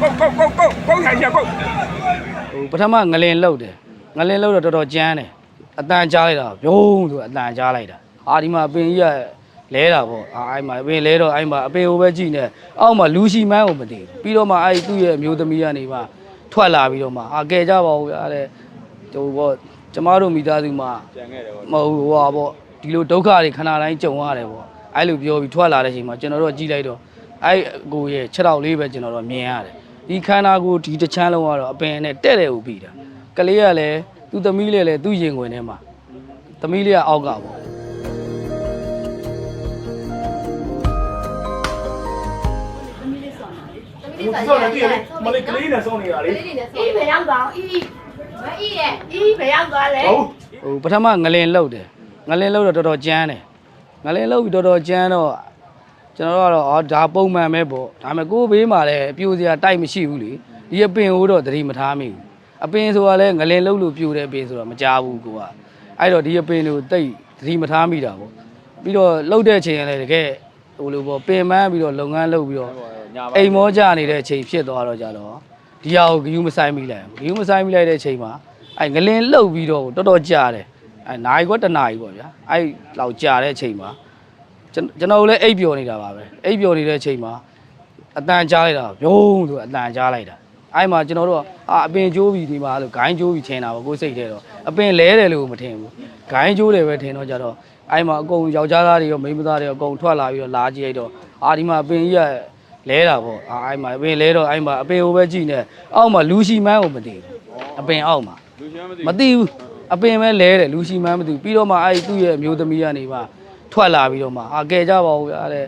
ကုတ်ကုတ်ကုတ်ကုတ်ကုတ်ဆိုင်ရကုတ်ဟိုပထမငလင်လှုပ်တယ်ငလင်လှုပ်တော့တော်တော်ကြမ်းတယ်အတန်ကြားလိုက်တာဘုံဆိုအတန်ကြားလိုက်တာအာဒီမှာအပင်ကြီးကလဲတာပေါ့အာအဲ့မှာအပင်လဲတော့အဲ့မှာအပင်ဟိုပဲကြည့်နေအောက်မှာလူရှိမှန်းကိုမသိဘူးပြီးတော့မှအဲ့သူ့ရဲ့အမျိုးသမီးကနေမှထွက်လာပြီးတော့မှအာကဲကြပါဦးဗျာတဲ့ဟိုပေါ့ကျမတို့မိသားစုမှာကျန်ခဲ့တယ်ဗောမဟုတ်ဘူးဟိုပါပေါ့ဒီလိုဒုက္ခတွေခဏတိုင်းကြုံရတယ်ပေါ့အဲ့လိုပြောပြီးထွက်လာတဲ့အချိန်မှာကျွန်တော်တို့ကြည့်လိုက်တော့အဲ့အကိုရဲ့ခြေထောက်လေးပဲကျွန်တော်တို့မြင်ရတယ် ဒီခန္ဓာကိုယ်ဒီတစ်ချမ်းလုံးကတော့အပင်နဲ့တဲ့တယ်ကိုပြီးတာကလေးကလည်းသူ့သမီးလေးလည်းသူ့ရင်ခွင်ထဲမှာသမီးလေးကအောက်ကပေါ့ဆောင်းနေတည်လေမလေးကလေးနဲ့ဆောင်းနေတာလေအေးဘယ်ရောက်သွားအောင်အေးမအေးရဲ့အေးဘယ်ရောက်သွားလဲဟုတ်ဟိုပထမငလင်လှုပ်တယ်ငလင်လှုပ်တော့တော်တော်ကြမ်းတယ်ငလင်လှုပ်ပြီးတော်တော်ကြမ်းတော့ ကျွန်တော်တို့ကတော့အော်ဒါပုံမှန်ပဲပေါ့ဒါပေမဲ့ကိုယ်ဘေးမှာလည်းပြိုစရာတိုက်မရှိဘူးလေဒီအပင်ဟိုတော့သတိမထားမိဘူးအပင်ဆိုတာလည်းငလင်လှုပ်လို့ပြိုတဲ့အပင်ဆိုတော့မကြဘူးကိုကအဲ့တော့ဒီအပင်ကိုတိတ်သတိမထားမိတာပေါ့ပြီးတော့လှုပ်တဲ့အချိန်ကလည်းတကယ်ဟိုလိုပေါ့ပင်ပန်းပြီးတော့လုပ်ငန်းလုပ်ပြီးတော့ညာပါအိမ်မောကြနေတဲ့အချိန်ဖြစ်သွားတော့ကြတော့ဒီဟာကိုဂယူးမဆိုင်မိလိုက်ဘူးဂယူးမဆိုင်မိလိုက်တဲ့အချိန်မှာအဲငလင်လှုပ်ပြီးတော့တော်တော်ကြာတယ်အဲနိုင်ကွက်တစ်နာရီပေါ့ဗျာအဲလောက်ကြာတဲ့အချိန်မှာ ကျွန်ကျွန်တော်တို့လည်းအိပ်ပျော်နေတာပါပဲအိပ်ပျော်နေတဲ့အချိန်မှာအတန်ကြားလိုက်တာဘုံဆိုအတန်ကြားလိုက်တာအဲ့မှာကျွန်တော်တို့ကအာအပင်ကျိုးပြီးဒီမှာလို့ဂိုင်းကျိုးပြီးထင်တာပေါ့ကိုယ်စိတ်ထဲတော့အပင်လဲတယ်လို့မထင်ဘူးဂိုင်းကျိုးတယ်ပဲထင်တော့ကြတော့အဲ့မှာအကုန်ယောက်ျားသားတွေရောမိန်းမသားတွေရောအကုန်ထွက်လာပြီးတော့လာကြည့်လိုက်တော့အာဒီမှာအပင်ကြီးကလဲတာပေါ့အာအဲ့မှာအပင်လဲတော့အဲ့မှာအပင်ဟိုပဲကြည့်နေအောက်မှာလူရှိမှန်းကိုမသိဘူးအပင်အောက်မှာလူချင်းမသိမသိဘူးအပင်ပဲလဲတယ်လူရှိမှန်းမသိဘူးပြီးတော့မှအဲ့သူ့ရဲ့အမျိုးသမီးကနေမှ ထွက်လာပြီးတော့မှအာကဲကြပါဦးဗျာတဲ့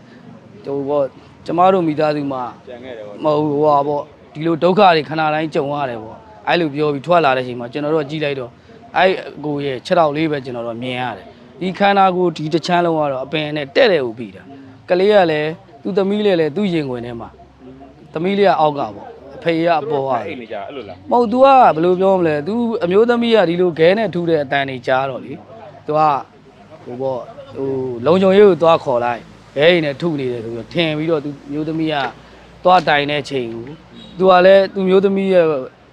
ဟိုပေါ့ကျမတို့မိသားစုမှာ ကျန်ခဲ့တယ်ဗော မဟုတ်ဘူးဟိုပါပေါ့ဒီလိုဒုက္ခတွေခဏတိုင်းကြုံရတယ်ပေါ့အဲ့လိုပြောပြီးထွက်လာတဲ့အချိန်မှာကျွန်တော်တို့ကြည့်လိုက်တော့အဲ့အကိုရဲ့ခြေထောက်လေးပဲကျွန်တော်တို့မြင်ရတယ်ဒီခန္ဓာကိုယ်ဒီတစ်ချမ်းလုံးကတော့အပင်နဲ့တဲ့တယ်ကိုပြီးတာကလေးကလည်းသူ့သမီးလေးလည်းသူ့ရင်ခွင်ထဲမှာသမီးလေးကအောက်ကပေါ့အဖေကအပေါ်က အိမ်နေကြအဲ့လိုလား မဟုတ် तू ကဘယ်လိုပြောမလဲ तू အမျိုးသမီးကဒီလိုခဲနဲ့ထူတဲ့အတန်တွေကြားတော့လေ तू ကဟိုပေါ့ ဟိုလုံခြုံရေးကိုသွားခေါ်လိုက်ရဲရင်နဲ့ထုနေတယ်ဆိုပြီးတော့ထင်ပြီးတော့သူမျိုးသမီးကသွားတိုင်တဲ့ချိန်ကိုသူကလည်းသူမျိုးသမီးရဲ့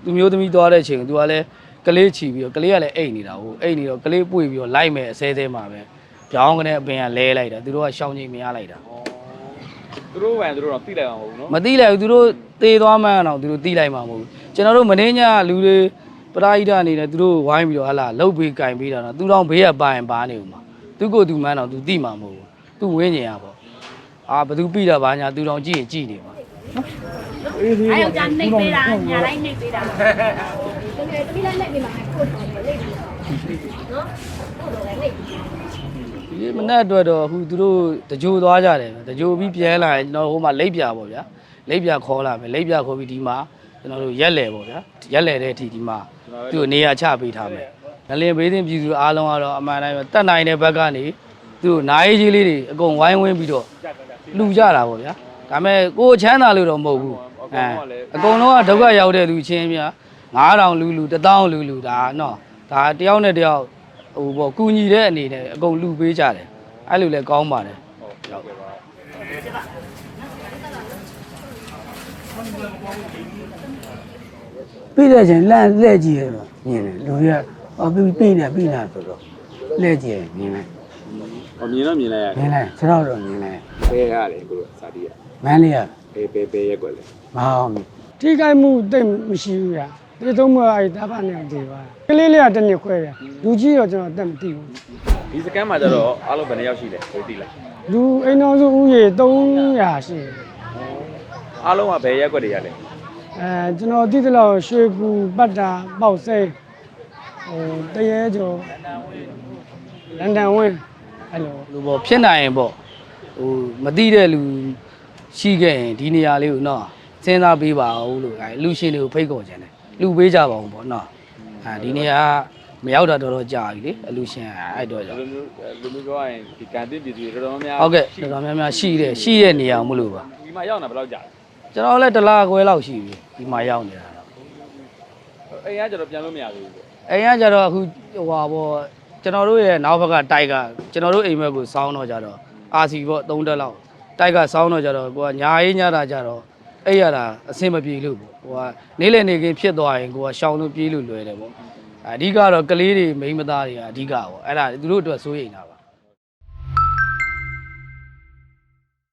သူမျိုးသမီးသွားတဲ့ချိန်ကိုသူကလည်းကလေးချီပြီးတော့ကလေးကလည်းအိတ်နေတာဟုတ်အိတ်နေတော့ကလေးပွေပြီးတော့လိုက်မယ်အစဲစဲမှာပဲပြောင်းကနေအပင်ကလဲလိုက်တာသူတို့ကရှောင်းချိန်မရလိုက်တာသူတို့ဝင်သူတို့တော့သိလိုက်မှာမဟုတ်ဘူးနော်မသိလိုက်ဘူးသူတို့သေသွားမှန်းတော့သူတို့သိလိုက်မှာမဟုတ်ဘူးကျွန်တော်တို့မင်းညလူတွေပရာဟိတအနေနဲ့သူတို့ဝိုင်းပြီးတော့ဟလာလှုပ်ပေးကင်ပေးတာတော့သူတို့ဘေးကပိုင်ပါနေဦးမှာ သူကိုသူမှန်းတော့သူသိမှာမဟုတ်ဘူးသူဝင်းကျင်ရပေါ့အာဘသူပြီးတာဘာညာသူတော့ကြည့်ရင်ကြည့်နေမှာအဲယောက်ျားနှိပ်ပေးတာညာလိုက်နှိပ်ပေးတာတကယ်တမီးလိုက်နှိပ်ပေးမှာကိုယ်တော်လေနှိပ်နော်ကိုယ်တော်လည်းနှိပ်ဒီမနေ့အတွက်တော့အခုသူတို့တကြိုသွားကြတယ်တကြိုပြီးပြန်လာရင်ကျွန်တော်ဟိုမှာလိပ်ပြပေါ့ဗျာလိပ်ပြခေါ်လာမယ်လိပ်ပြခေါ်ပြီးဒီမှာကျွန်တော်တို့ရက်လဲပေါ့ဗျာရက်လဲတဲ့အထိဒီမှာသူ့ကိုနေရာချပေးထားမယ် ငလင်ဘေးသင်းပြည်သူအားလုံးကတော့အမှန်တိုင်းပဲတတ်နိုင်တဲ့ဘက်ကနေသူ့နာရေးကြီးလေးတွေအကုန်ဝိုင်းဝန်းပြီးတော့လူကြတာပေါ့ဗျာဒါပေမဲ့ကိုယ်ချမ်းသာလို့တော့မဟုတ်ဘူးအဲအကုန်လုံးကဒုက္ခရောက်တဲ့လူချင်းဗျာ9000လူလူ1000လူလူဒါနော်ဒါတယောက်နဲ့တယောက်ဟိုပေါ့ကူညီတဲ့အနေနဲ့အကုန်လူပေးကြတယ်အဲ့လိုလဲကောင်းပါတယ်ဟုတ်ကဲ့ပါပြီးတဲ့ချိန်လန့်လှည့်ကြည့်ရတော့မြင်တယ်လူတွေက အော်ပြီးပြီးနေပြီးနေဆိုတော့လှည့်ကြည့်ရင်မြင်လိုက်ဟောမြင်တော့မြင်လိုက်ရမြင်လိုက်ခြေတော့တော့မြင်လိုက်ဘယ်ရတယ်ကိုစာတီးရမန်းလေးကဘယ်ဘယ်ဘယ်ရက်ကွက်လဲမအောင်ထိခိုက်မှုတိတ်မရှိဘူးဗျာဒီသုံးမအဲ့တာပါနေတယ်ပါကလေးလေးကတစ်နှစ်ခွဲဗျာလူကြီးတော့ကျွန်တော်တက်မသိဘူးဒီစကန်မှာကျတော့အားလုံးဘယ်နှစ်ယောက်ရှိလဲကိုသိလားလူအိမ်တော်စုဦးရေ300ရှိတယ်အားလုံးကဘယ်ရက်ကွက်တွေရလဲအဲကျွန်တော်သိသလောက်ရွှေကူပတ်တာပေါက်စိမ်း ဟိုတရေကျော်လန်ဒန်ဝင်းအဲ့လိုလူပေါ့ဖြစ်နိုင်ရင်ပေါ့ဟိုမသိတဲ့လူရှိခဲ့ရင်ဒီနေရာလေးကိုနော်စဉ်းစားပေးပါဦးလို့အဲလူရှင်တွေကိုဖိတ်ခေါ်ကြတယ်လူပေးကြပါဦးပေါ့နော်အဲဒီနေရာကမရောက်တာတော်တော်ကြာပြီလေအလူရှင်ကအဲ့တော့ကြောင့်လူမျိုးလူမျိုးပြောရရင်ဒီကန်တင်ပြည်သူတွေတော်တော်များဟုတ်ကဲ့တော်တော်များများရှိတယ်ရှိတဲ့နေရာမလို့ပါဒီမှာရောက်နေဘယ်လောက်ကြာလဲကျွန်တော်လည်းတစ်လားခွဲလောက်ရှိပြီဒီမှာရောက်နေတာတော့အိမ်ကကျတော့ပြန်လို့မရသေးဘူးပေါ့ အိမ်ကကြတော့အခုဟိုဟာပေါ့ကျွန်တော်တို့ရဲ့နောက်ဘက်ကတိုက်ကကျွန်တော်တို့အိမ်ဘက်ကိုစောင်းတော့ကြတော့အာစီပေါ့၃တက်လောက်တိုက်ကစောင်းတော့ကြတော့ကိုကညာရေးညတာကြတော့အဲ့ရတာအဆင်မပြေလို့ပေါ့ဟိုကနေလေနေကင်းဖြစ်သွားရင်ကိုကရှောင်းလို့ပြေးလို့လွယ်တယ်ပေါ့အဓိကတော့ကလေးတွေမိန်းမသားတွေကအဓိကပေါ့အဲ့ဒါသူတို့အတွက်စိုးရိမ်တာ